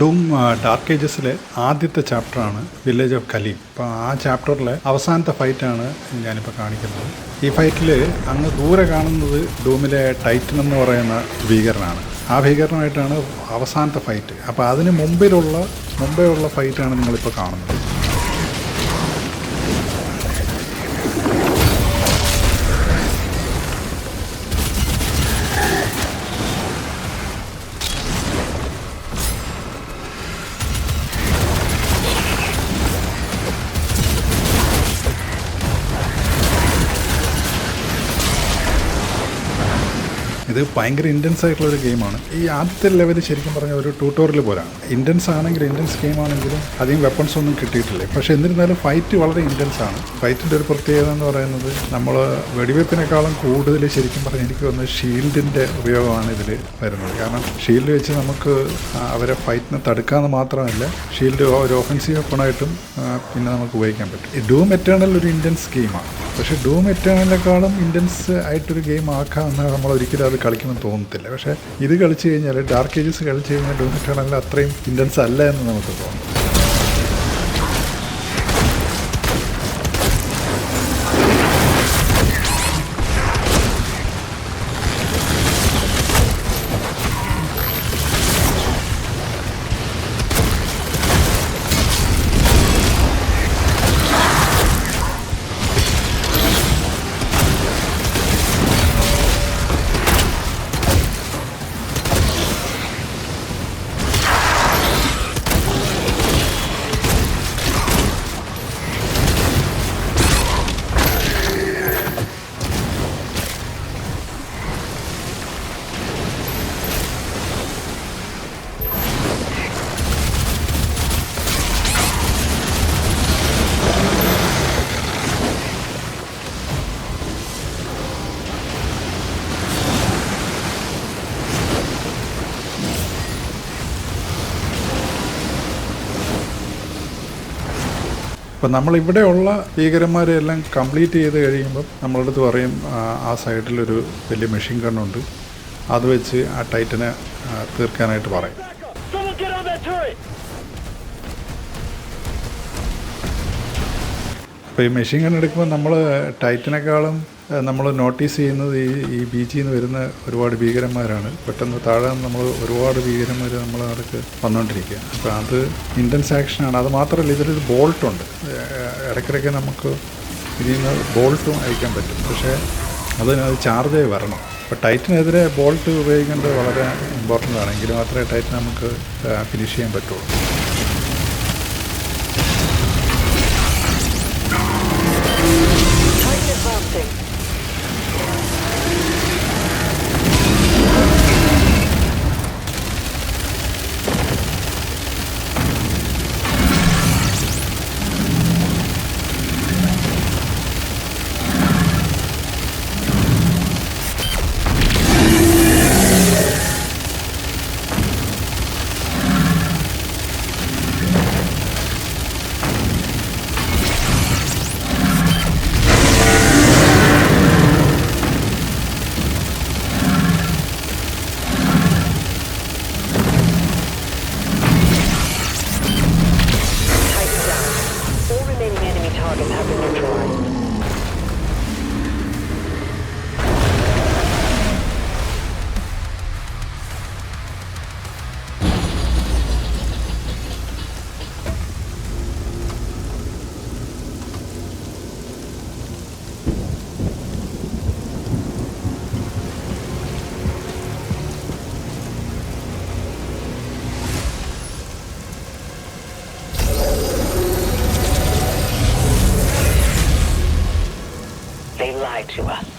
Dome dark ഏജസിലെ ആദ്യത്തെ ചാപ്റ്ററാണ് village of Kaleem അപ്പോൾ ആ ചാപ്റ്ററിലെ അവസാനത്തെ ഫൈറ്റാണ് ഞാനിപ്പോൾ കാണിക്കുന്നത്. ഈ ഫൈറ്റിൽ അങ്ങ് ദൂരെ കാണുന്നത് ഡൂമിലെ ടൈറ്റൻ എന്ന് പറയുന്ന ഭീകരനാണ്. ആ ഭീകരനായിട്ടാണ് അവസാനത്തെ ഫൈറ്റ് അപ്പോൾ അതിന് മുമ്പിലുള്ള മുമ്പേ ഉള്ള ഫൈറ്റാണ് നിങ്ങളിപ്പോൾ കാണുന്നത്. ഇത് ഭയങ്കര ഇന്റൻസ് ആയിട്ടുള്ള ഒരു ഗെയിമാണ് ഈ ആദ്യത്തെ ലെവൽ ശരിക്കും പറഞ്ഞാൽ ഒരു ട്യൂട്ടോറിയൽ പോലാണ്. ഇന്റൻസ് ആണെങ്കിൽ ഇന്റൻസ് ഗെയിം ആണെങ്കിലും അധികം വെപ്പൺസ് ഒന്നും കിട്ടിയിട്ടില്ല? പക്ഷേ എന്നിരുന്നാലും ഫൈറ്റ് വളരെ ഇന്റൻസ് ആണ്. ഫൈറ്റിന്റെ ഒരു പ്രത്യേകത എന്ന് പറയുന്നത് നമ്മൾ വെടിവെപ്പിനേക്കാളും കൂടുതൽ ശരിക്കും പറഞ്ഞാൽ എനിക്ക് തോന്നുന്നത് ഷീൽഡിന്റെ ഉപയോഗമാണ് ഇതിൽ വരുന്നത്. കാരണം ഷീൽഡ് വെച്ച് നമുക്ക് അവരെ ഫൈറ്റിനെ തടുക്കാമെന്ന് മാത്രമല്ല ഷീൽഡ് ഒരു ഓഫൻസീവ് വെപ്പണായിട്ടും പിന്നെ നമുക്ക് ഉപയോഗിക്കാൻ പറ്റും. ഡൂം എറ്റേണൽ ഒരു ഇന്റൻസ് ഗെയിമാണ് പക്ഷേ ഡൂം എറ്റേണലിനേക്കാളും ഇന്റൻസ് ആയിട്ടൊരു ഗെയിം ആക്കാമെന്ന് നമ്മൾ ഒരിക്കലും അത് കളിക്കുമെന്ന് തോന്നത്തില്ല. പക്ഷേ ഇത് കളിച്ച് കഴിഞ്ഞാൽ ഡാർക്ക് ഏജസ് കളിച്ച് കഴിഞ്ഞാൽ ഡൂം എറ്റേണലിൽ അത്രയും ഇന്റൻസ് അല്ല എന്ന് നമുക്ക് തോന്നും. ഇപ്പം നമ്മളിവിടെയുള്ള ഭീകരന്മാരെ എല്ലാം കംപ്ലീറ്റ് ചെയ്ത് കഴിയുമ്പം നമ്മളടുത്ത് പറയും ആ, സൈഡിലൊരു വലിയ മെഷീൻ ഗണ്ണുണ്ട് അത് വെച്ച് ആ ടൈറ്റനെ തീർക്കാനായിട്ട് പറയും! അപ്പോൾ ഈ മെഷീൻ ഗൺ എടുക്കുമ്പോൾ നമ്മൾ ടൈറ്റിനേക്കാളും നമ്മൾ നോട്ടീസ് ചെയ്യുന്നത് ഈ ഈ ബീച്ചിൽ നിന്ന് വരുന്ന ഒരുപാട് ഭീകരന്മാരാണ്. പെട്ടെന്ന് താഴെ നമ്മൾ ഒരുപാട് ഭീകരന്മാർ നമ്മളെ അടുത്ത് വന്നുകൊണ്ടിരിക്കുക അപ്പോൾ അത് ഇന്റൻസ് ആക്ഷനാണ്. അത് മാത്രമല്ല ഇതിലൊരു ബോൾട്ടുണ്ട്. ഇടയ്ക്കിടയ്ക്ക് നമുക്ക് ഇതിൽ നിന്ന് ബോൾട്ടും അയക്കാൻ പറ്റും. പക്ഷേ അതിന് അത് ചാർജ് ആയി വരണം. അപ്പോൾ ടൈറ്റിനെതിരെ ബോൾട്ട് ഉപയോഗിക്കേണ്ടത് വളരെ ഇമ്പോർട്ടന്റ് ആണ്. എങ്കിൽ മാത്രമേ ടൈറ്റിന് നമുക്ക് ഫിനിഷ് ചെയ്യാൻ പറ്റുള്ളൂ. To us.